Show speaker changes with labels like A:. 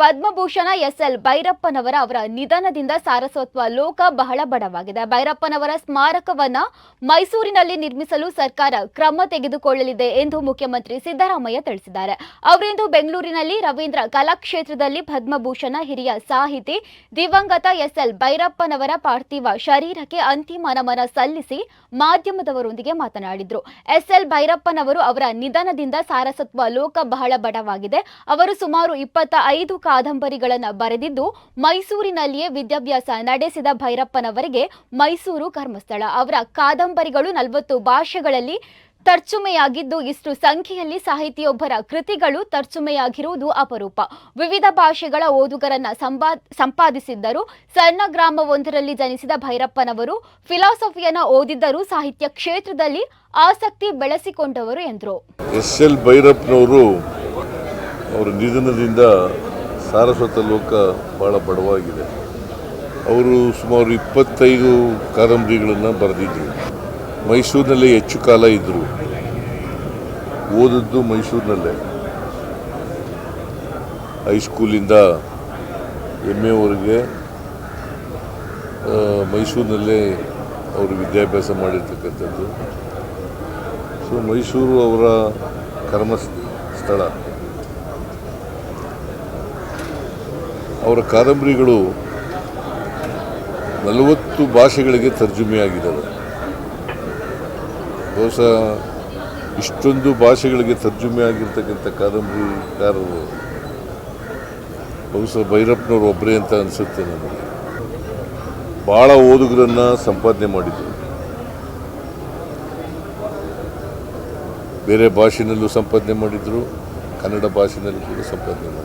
A: Padma Bhushan S L ಭೈರಪ್ಪನವರ ಅವರ ನಿಧನದಿಂದ ಸಾರಸ್ವತ್ವ ಲೋಕ ಬಹಳ ಬಡವಾಗಿದೆ. ಭೈರಪ್ಪನವರ ಸ್ಮಾರಕವನ್ನ ಮೈಸೂರಿನಲ್ಲಿ ನಿರ್ಮಿಸಲು ಸರ್ಕಾರ ಕ್ರಮ ತೆಗೆದುಕೊಳ್ಳಲಿದೆ ಎಂದು ಮುಖ್ಯಮಂತ್ರಿ ಸಿದ್ದರಾಮಯ್ಯ ತಿಳಿಸಿದ್ದಾರೆ. ಅವರಿಂದು ಬೆಂಗಳೂರಿನಲ್ಲಿ ರವೀಂದ್ರ ಕಲಾಕ್ಷೇತ್ರದಲ್ಲಿ ಪದ್ಮಭೂಷಣ ಹಿರಿಯ ಸಾಹಿತಿ ದಿವಂಗತ ಎಸ್ ಎಲ್ ಭೈರಪ್ಪನವರ ಪಾರ್ಥಿವ ಶರೀರಕ್ಕೆ ಅಂತಿಮ ನಮನ ಸಲ್ಲಿಸಿ ಮಾಧ್ಯಮದವರೊಂದಿಗೆ ಮಾತನಾಡಿದ್ರು. ಎಸ್ಎಲ್ ಭೈರಪ್ಪನವರು ಅವರ ನಿಧನದಿಂದ ಸಾರಸತ್ವ ಲೋಕ ಬಹಳ ಬಡವಾಗಿದೆ. ಅವರು ಸುಮಾರು ಇಪ್ಪತ್ತ ಐದು ಕಾದಂಬರಿಗಳನ್ನು ಬರೆದಿದ್ದು ಮೈಸೂರಿನಲ್ಲಿಯೇ ವಿದ್ಯಾಭ್ಯಾಸ ನಡೆಸಿದ ಭೈರಪ್ಪನವರಿಗೆ ಮೈಸೂರು ಕರ್ಮಸ್ಥಳ. ಅವರ ಕಾದಂಬರಿಗಳು ನಲವತ್ತು ಭಾಷೆಗಳಲ್ಲಿ ತರ್ಜುಮೆಯಾಗಿದ್ದು ಇಷ್ಟು ಸಂಖ್ಯೆಯಲ್ಲಿ ಸಾಹಿತಿಯೊಬ್ಬರ ಕೃತಿಗಳು ತರ್ಜುಮೆಯಾಗಿರುವುದು ಅಪರೂಪ. ವಿವಿಧ ಭಾಷೆಗಳ ಓದುಗರನ್ನ ಸಂಪಾ ಸಂಪಾದಿಸಿದ್ದರು. ಸಣ್ಣ ಗ್ರಾಮವೊಂದರಲ್ಲಿ ಜನಿಸಿದ ಭೈರಪ್ಪನವರು ಫಿಲಾಸಫಿಯನ್ನ ಓದಿದ್ದರೂ ಸಾಹಿತ್ಯ ಕ್ಷೇತ್ರದಲ್ಲಿ ಆಸಕ್ತಿ ಬೆಳೆಸಿಕೊಂಡವರು ಎಂದರು.
B: ಎಸ್ ಎಲ್ ಭೈರಪ್ಪನವರು ಅವರ ನಿಧನದಿಂದ ಸಾರಸ್ವತ ಲೋಕ ಭಾಳ ಬಡವಾಗಿದೆ. ಅವರು ಸುಮಾರು ಇಪ್ಪತ್ತೈದು ಕಾದಂಬರಿಗಳನ್ನು ಬರೆದಿದ್ದರು ಮೈಸೂರಿನಲ್ಲೇ ಹೆಚ್ಚು ಕಾಲ ಇದ್ದರು ಓದಿದ್ದು ಮೈಸೂರಿನಲ್ಲೇ. ಹೈಸ್ಕೂಲಿಂದ ಎಂ ಎವರೆಗೆ ಮೈಸೂರಿನಲ್ಲೇ ಅವರು ವಿದ್ಯಾಭ್ಯಾಸ ಮಾಡಿರ್ತಕ್ಕಂಥದ್ದು. ಸೊ ಮೈಸೂರು ಅವರ ಕರ್ಮ ಸ್ಥಳ ಅವರ ಕಾದಂಬರಿಗಳು ನಲವತ್ತು ಭಾಷೆಗಳಿಗೆ ತರ್ಜುಮೆಯಾಗಿದ್ದಾವೆ. ಬಹುಶಃ ಇಷ್ಟೊಂದು ಭಾಷೆಗಳಿಗೆ ತರ್ಜುಮೆ ಆಗಿರ್ತಕ್ಕಂಥ ಕಾದಂಬರಿಕಾರರು ಬಹುಶಃ ಭೈರಪ್ಪನವ್ರು ಒಬ್ಬರೇ ಅಂತ ಅನಿಸುತ್ತೆ ನನಗೆ ಭಾಳ ಓದುಗರನ್ನು ಸಂಪಾದನೆ ಮಾಡಿದರು. ಬೇರೆ ಭಾಷೆಯಲ್ಲೂ ಸಂಪಾದನೆ ಮಾಡಿದರು, ಕನ್ನಡ ಭಾಷೆನಲ್ಲೂ ಕೂಡ ಸಂಪಾದನೆ ಮಾಡಿದರು.